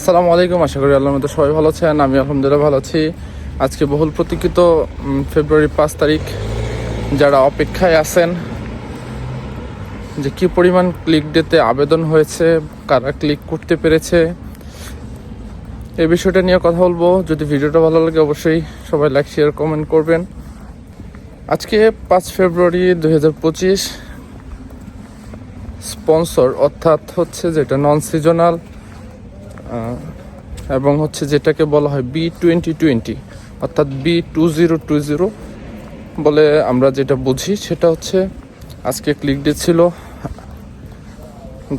আসসালামু আলাইকুম, আশা করি আল্লাহর মতো সবাই ভালো আছেন, আমি আলহামদুলিল্লাহ ভালো আছি। আজকে বহুল প্রতীক্ষিত ফেব্রুয়ারি পাঁচ তারিখ যারা অপেক্ষায় আছেন, যে কি পরিমাণ ক্লিক ডেতে আবেদন হয়েছে, কারা ক্লিক করতে পেরেছে এই বিষয়টা নিয়ে কথা বলব। যদি ভিডিওটা ভালো লাগে, অবশ্যই সবাই লাইক শেয়ার কমেন্ট করবেন। আজকে পাঁচ ফেব্রুয়ারি দুই হাজার পঁচিশ স্পন্সর অর্থাৎ হচ্ছে যেটা নন সিজনাল এবং হচ্ছে যেটাকে বলা হয় বি টোয়েন্টি টোয়েন্টি অর্থাৎ B two zero two zero বলে আমরা যেটা বুঝি, সেটা হচ্ছে আজকে ক্লিক ডে ছিল।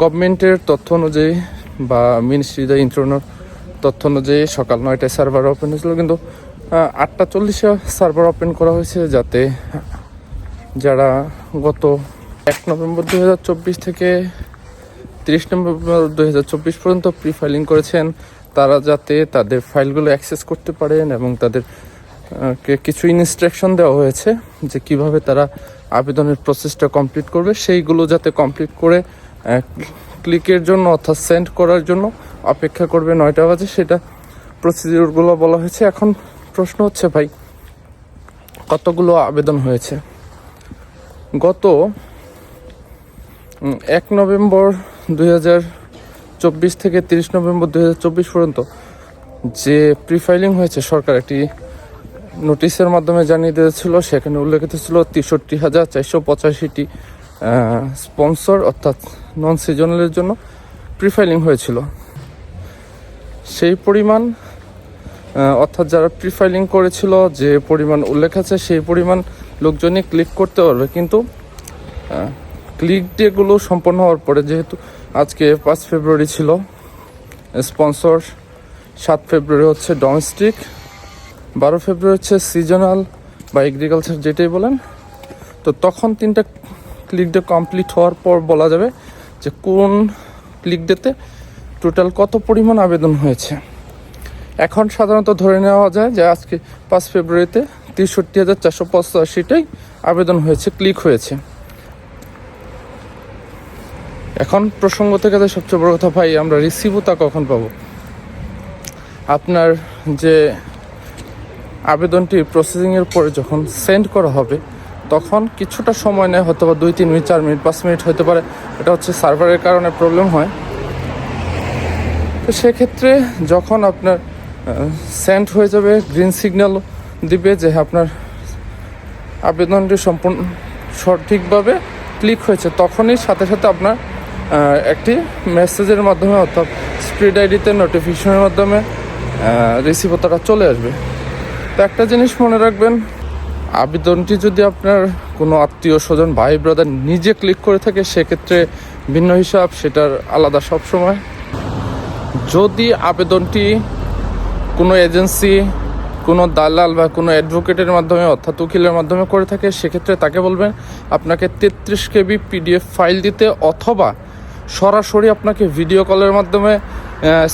গভর্নমেন্টের তথ্য অনুযায়ী বা মিনিস্ট্রি দ্য ইন্টারনাল তথ্য অনুযায়ী সকাল নয়টায় সার্ভার ওপেন হয়েছিল, কিন্তু আটটা চল্লিশে সার্ভার ওপেন করা হয়েছে যাতে যারা গত এক নভেম্বর দু হাজার চব্বিশ থেকে তিরিশ নভেম্বর দু হাজার চব্বিশ পর্যন্ত প্রি ফাইলিং করেছেন। তারা যাতে তাদের ফাইলগুলো অ্যাক্সেস করতে পারেন এবং তাদের কিছু ইনস্ট্রাকশন দেওয়া হয়েছে যে কীভাবে তারা আবেদনের প্রসেসটা কমপ্লিট করবে। সেইগুলো যাতে কমপ্লিট করে ক্লিকের জন্য অর্থাৎ সেন্ড করার জন্য অপেক্ষা করবে নয়টা বাজে। সেটা প্রসিডিউরগুলো বলা হয়েছে। এখন প্রশ্ন হচ্ছে ভাই, কতগুলো আবেদন হয়েছে? গত এক নভেম্বর দুই হাজার চব্বিশ থেকে তিরিশ নভেম্বর দুই হাজার চব্বিশ পর্যন্ত যে প্রিফাইলিং হয়েছে সরকার, একটি নোটিশের মাধ্যমে জানিয়ে দিয়েছিল, সেখানে উল্লেখিত ছিল তেষট্টি হাজার চারশো পঁচাশিটি স্পন্সর অর্থাৎ নন সিজনালের জন্য প্রিফাইলিং হয়েছিল। সেই পরিমাণ অর্থাৎ যারা প্রিফাইলিং করেছিল, যে পরিমাণ উল্লেখ আছে, সেই পরিমাণ লোকজনই ক্লিক করতে পারবে, কিন্তু ক্লিক ডেগুলো সম্পন্ন হওয়ার পরে যেহেতু আজকে পাঁচ ফেব্রুয়ারি ছিল স্পন্সর সাত ফেব্রুয়ারি হচ্ছে ডোমেস্টিক বারো ফেব্রুয়ারি হচ্ছে সিজনাল বা এগ্রিকালচার যেটাই বলেন। তো তখন তিনটা ক্লিক ডে কমপ্লিট হওয়ার পর বলা যাবে যে কোন ক্লিক ডেতে টোটাল কত পরিমাণ আবেদন হয়েছে। এখন সাধারণত ধরে নেওয়া যায় যে আজকে পাঁচ ফেব্রুয়ারিতে তেষট্টি হাজার চারশো পঁচাশিটাই আবেদন হয়েছে ক্লিক হয়েছে। এখন প্রসঙ্গ থেকে তো সবচেয়ে বড় কথা, ভাই, আমরা রিসিভও তা কখন পাবো? আপনার যে আবেদনটি প্রসেসিংয়ের পরে যখন সেন্ড করা হবে, তখন কিছুটা সময় নেয় হয়তো বা দুই, তিন মিনিট, চার মিনিট, পাঁচ মিনিট হতে পারে। এটা হচ্ছে সার্ভারের কারণে প্রবলেম হয়। তো সেক্ষেত্রে যখন আপনার সেন্ড হয়ে যাবে গ্রিন সিগন্যাল দিবে যে আপনার আবেদনটি সম্পূর্ণ সঠিকভাবে ক্লিক হয়েছে, তখনই সাথে সাথে আপনার একটি মেসেজের মাধ্যমে অর্থাৎ স্প্রিড আইডিতে নোটিফিকেশনের মাধ্যমে রিসিভতাটা চলে আসবে। তো একটা জিনিস মনে রাখবেন, আবেদনটি যদি আপনার কোনো আত্মীয় স্বজন, ভাই ব্রাদার নিজে ক্লিক করে থাকে, সেক্ষেত্রে ভিন্ন হিসাব, সেটার আলাদা সব সময়। যদি আবেদনটি কোনো এজেন্সি কোনো দালাল বা কোনো অ্যাডভোকেটের মাধ্যমে, অর্থাৎ উকিলের মাধ্যমে করে থাকে, সেক্ষেত্রে তাকে বলবেন, আপনাকে তেত্রিশ কেবি পিডিএফ ফাইল দিতে অথবা সরাসরি আপনাকে ভিডিও কলের মাধ্যমে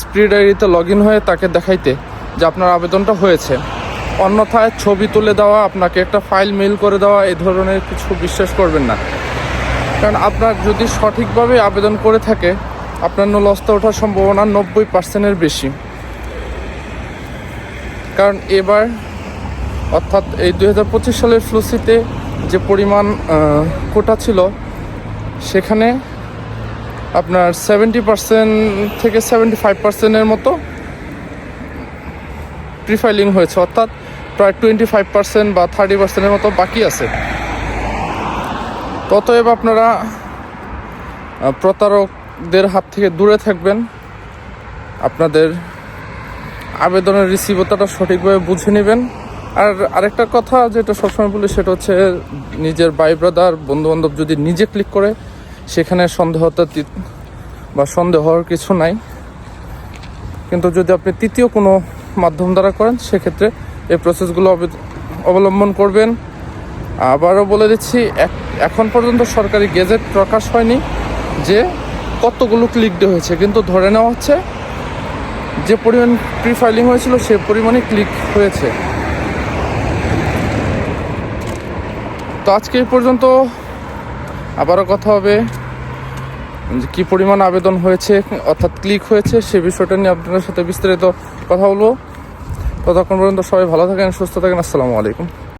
স্প্রিড আইডিতে লগ ইন হয়ে তাকে দেখাইতে যে আপনার আবেদনটা হয়েছে। অন্যথায় ছবি তুলে দেওয়া, আপনাকে একটা ফাইল মেইল করে দেওয়া এ ধরনের কিছু বিশ্বাস করবেন না। কারণ আপনার যদি সঠিকভাবে আবেদন করে থাকে, আপনার নলস্তে ওঠার সম্ভাবনা নব্বই পার্সেন্টের বেশি। কারণ এবার, অর্থাৎ এই দুই হাজার পঁচিশ সালের ফ্লুসিতে যে পরিমাণ কোটা ছিল, সেখানে আপনার সেভেন্টি পার্সেন্ট থেকে সেভেন্টি ফাইভ পার্সেন্টের মতো প্রিফাইলিং হয়েছে। অর্থাৎ প্রায় টোয়েন্টি ফাইভ পার্সেন্ট বা থার্টি পার্সেন্টের মতো বাকি আছে। ততএব আপনারা প্রতারকদের হাত থেকে দূরে থাকবেন। আপনাদের আবেদনের রিসিভতাটা সঠিকভাবে বুঝে নেবেন। আর আরেকটা কথা যেটা সবসময় বলি, সেটা হচ্ছে নিজের ভাই ব্রাদার বন্ধু বান্ধব যদি নিজে ক্লিক করে সেখানে সন্দেহতা তি- বা সন্দেহ হওয়ার কিছু নাই। কিন্তু যদি আপনি তৃতীয় কোনো মাধ্যম দ্বারা করেন, সেক্ষেত্রে এই প্রসেসগুলো অবে- অবলম্বন করবেন। আবারও বলে দিচ্ছি এখন পর্যন্ত সরকারি গেজেট প্রকাশ হয়নি যে কতগুলো ক্লিক ডে হয়েছে। কিন্তু ধরে নেওয়া হচ্ছে, যে পরিমাণ প্রি ফাইলিং হয়েছিল, সে পরিমাণে ক্লিক হয়েছে। তো আজকে এই পর্যন্ত আবারও কথা হবে। যে কী পরিমাণ আবেদন হয়েছে, অর্থাৎ ক্লিক হয়েছে, সে বিষয়টা নিয়ে আপনাদের সাথে বিস্তারিত কথা বলব। ততক্ষণ পর্যন্ত সবাই ভালো থাকেন, সুস্থ থাকেন, আসসালামু আলাইকুম।